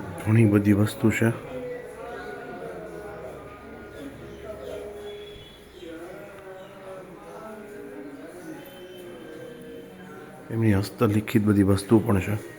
ઘણી બધી વસ્તુ છે. એમની હસ્તલિખિત બધી વસ્તુ પણ છે.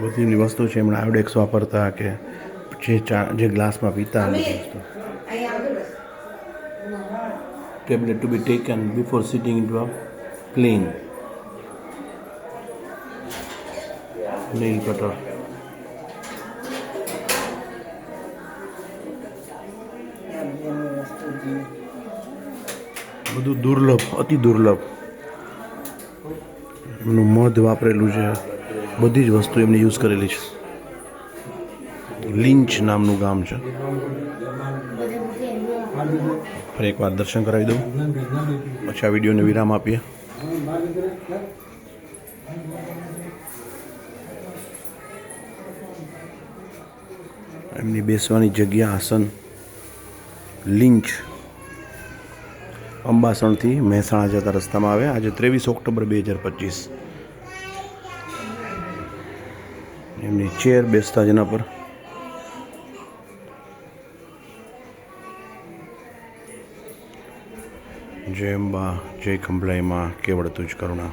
બધી વસ્તુ છે એમણે આયોડેક્સ વાપરતા કે જે ચા જે ગ્લાસમાં પીતા વસ્તુ. Tablet to be taken before sitting to a plane nail cutter બધું દુર્લભ અતિ દુર્લભ. એમનું મધ વાપરેલું છે. બધી જ વસ્તુ એમને યુઝ કરેલી છે. લિંચ નામનું ગામ છે. ફરી એકવાર દર્શન કરાવી દઉં. પછી આ વિડીયોને વિરામ આપીએ. એમની બેસવાની જગ્યા આસન લિંચ, અંબાસણથી મહેસાણા જતા રસ્તામાં આવે. આજે ત્રેવીસ ઓક્ટોબર બે હજાર પચીસ. એમની ચેર બેસતા જેના પર. જય અંબા જય ખંભલાઈમાં કેવળ તુજ કરુણા.